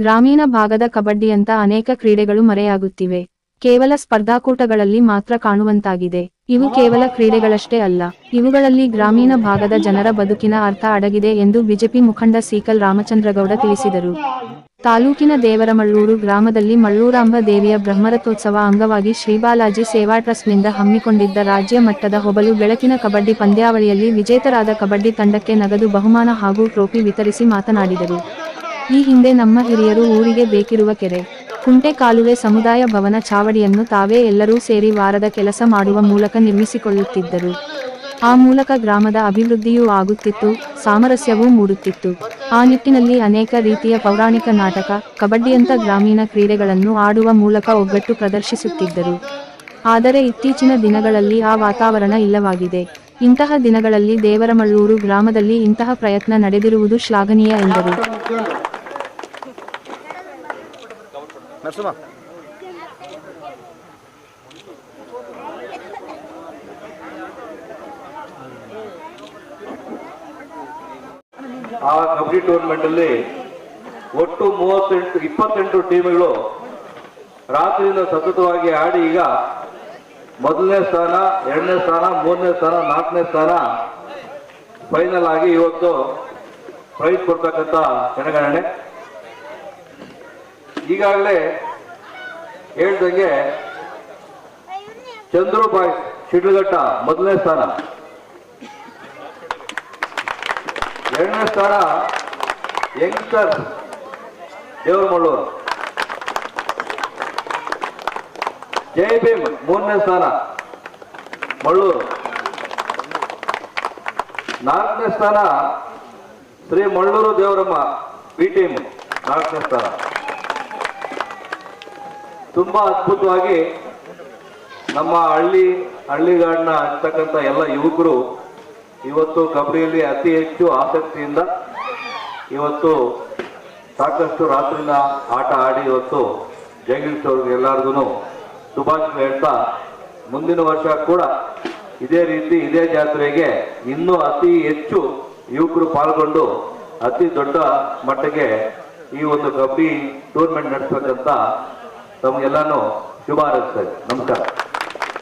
ಗ್ರಾಮೀಣ ಭಾಗದ ಕಬಡ್ಡಿಯಂತ ಅನೇಕ ಕ್ರೀಡೆಗಳು ಮರೆಯಾಗುತ್ತಿವೆ. ಕೇವಲ ಸ್ಪರ್ಧಾಕೂಟಗಳಲ್ಲಿ ಮಾತ್ರ ಕಾಣುವಂತಾಗಿದೆ. ಇವು ಕೇವಲ ಕ್ರೀಡೆಗಳಷ್ಟೇ ಅಲ್ಲ, ಇವುಗಳಲ್ಲಿ ಗ್ರಾಮೀಣ ಭಾಗದ ಜನರ ಬದುಕಿನ ಅರ್ಥ ಅಡಗಿದೆ ಎಂದು ಬಿಜೆಪಿ ಮುಖಂಡ ಸೀಕಲ್ ರಾಮಚಂದ್ರಗೌಡ ತಿಳಿಸಿದರು. ತಾಲೂಕಿನ ದೇವರಮಳ್ಳೂರು ಗ್ರಾಮದಲ್ಲಿ ಮಳ್ಳೂರಾಂಬ ದೇವಿಯ ಬ್ರಹ್ಮರಥೋತ್ಸವ ಅಂಗವಾಗಿ ಶ್ರೀಬಾಲಾಜಿ ಸೇವಾ ಟ್ರಸ್ಟ್ನಿಂದ ಹಮ್ಮಿಕೊಂಡಿದ್ದ ರಾಜ್ಯ ಮಟ್ಟದ ಹೊಬಲು ಬೆಳಕಿನ ಕಬಡ್ಡಿ ಪಂದ್ಯಾವಳಿಯಲ್ಲಿ ವಿಜೇತರಾದ ಕಬಡ್ಡಿ ತಂಡಕ್ಕೆ ನಗದು ಬಹುಮಾನ ಹಾಗೂ ಟ್ರೋಫಿ ವಿತರಿಸಿ ಮಾತನಾಡಿದರು. ಈ ಹಿಂದೆ ನಮ್ಮ ಹಿರಿಯರು ಊರಿಗೆ ಬೇಕಿರುವ ಕೆರೆ, ಕುಂಟೆ ಕಾಲುವೆ ಸಮುದಾಯ ಭವನ ಚಾವಡಿಯನ್ನು ತಾವೇ ಎಲ್ಲರೂ ಸೇರಿ ವಾರದ ಕೆಲಸ ಮಾಡುವ ಮೂಲಕ ನಿರ್ಮಿಸಿಕೊಳ್ಳುತ್ತಿದ್ದರು. ಆ ಮೂಲಕ ಗ್ರಾಮದ ಅಭಿವೃದ್ಧಿಯೂ ಆಗುತ್ತಿತ್ತು, ಸಾಮರಸ್ಯವೂ ಮೂಡುತ್ತಿತ್ತು. ಆ ನಿಟ್ಟಿನಲ್ಲಿ ಅನೇಕ ರೀತಿಯ ಪೌರಾಣಿಕ ನಾಟಕ ಕಬಡ್ಡಿಯಂಥ ಗ್ರಾಮೀಣ ಕ್ರೀಡೆಗಳನ್ನು ಆಡುವ ಮೂಲಕ ಒಗ್ಗಟ್ಟು ಪ್ರದರ್ಶಿಸುತ್ತಿದ್ದರು. ಆದರೆ ಇತ್ತೀಚಿನ ದಿನಗಳಲ್ಲಿ ಆ ವಾತಾವರಣ ಇಲ್ಲವಾಗಿದೆ. ಇಂತಹ ದಿನಗಳಲ್ಲಿ ದೇವರಮಳ್ಳೂರು ಗ್ರಾಮದಲ್ಲಿ ಇಂತಹ ಪ್ರಯತ್ನ ನಡೆದಿರುವುದು ಶ್ಲಾಘನೀಯ ಎಂದರು. ನರಸಿಂಹ. ಆ ಕಬಡ್ಡಿ ಟೂರ್ನಮೆಂಟ್ ಅಲ್ಲಿ ಒಟ್ಟು ಮೂವತ್ತೆಂಟು, ಇಪ್ಪತ್ತೆಂಟು ಟೀಮ್ಗಳು ರಾತ್ರಿಯಿಂದ ಸತತವಾಗಿ ಆಡಿ ಈಗ ಮೊದಲನೇ ಸ್ಥಾನ, ಎರಡನೇ ಸ್ಥಾನ, ಮೂರನೇ ಸ್ಥಾನ, ನಾಲ್ಕನೇ ಸ್ಥಾನ ಫೈನಲ್ ಆಗಿ ಇವತ್ತು ಪ್ರೈಸ್ ಕೊಡ್ತಕ್ಕಂಥ ಜನಗಣನೆ. ಈಗಾಗಲೇ ಹೇಳ್ದಂಗೆ ಚಂದ್ರು ಬಾಯ್ ಶಿಡ್ಲಘಟ್ಟ ಮೊದಲನೇ ಸ್ಥಾನ. ಎರಡನೇ ಸ್ಥಾನ ಯಂಗ್ಸ್ಟರ್ ದೇವರಮಳ್ಳೂರು ಜೈ ಭೀಮ್ ಮೂರನೇ ಸ್ಥಾನ ಮಳ್ಳೂರು. ನಾಲ್ಕನೇ ಸ್ಥಾನ ಶ್ರೀ ಮಳ್ಳೂರು ದೇವರಮ್ಮ ಬಿ ಟೀಮ್ ನಾಲ್ಕನೇ ಸ್ಥಾನ. ತುಂಬಾ ಅದ್ಭುತವಾಗಿ ನಮ್ಮ ಹಳ್ಳಿ, ಹಳ್ಳಿಗಾಡಿನ ಅಂತಕ್ಕಂಥ ಎಲ್ಲ ಯುವಕರು ಇವತ್ತು ಕಬಡ್ಡಿಯಲ್ಲಿ ಅತಿ ಹೆಚ್ಚು ಆಸಕ್ತಿಯಿಂದ ಇವತ್ತು ಸಾಕಷ್ಟು ರಾತ್ರಿನ ಆಟ ಆಡಿ ಇವತ್ತು ಜಯಗಿರಿಸೋರ್ಗೆ ಎಲ್ಲರಿಗೂ ಶುಭಾಶಯ ಹೇಳ್ತಾ ಮುಂದಿನ ವರ್ಷ ಕೂಡ ಇದೇ ರೀತಿ ಇದೇ ಜಾತ್ರೆಗೆ ಇನ್ನೂ ಅತಿ ಹೆಚ್ಚು ಯುವಕರು ಪಾಲ್ಗೊಂಡು ಅತಿ ದೊಡ್ಡ ಮಟ್ಟಿಗೆ ಈ ಒಂದು ಕಬಡ್ಡಿ ಟೂರ್ನಮೆಂಟ್ ನಡೆಸಬೇಕಂತ ತಮಗೆಲ್ಲಾನು ಶುಭ ಹಾರೈಸ್ತಾ ಇದ್ದೀನಿ. ನಮಸ್ಕಾರ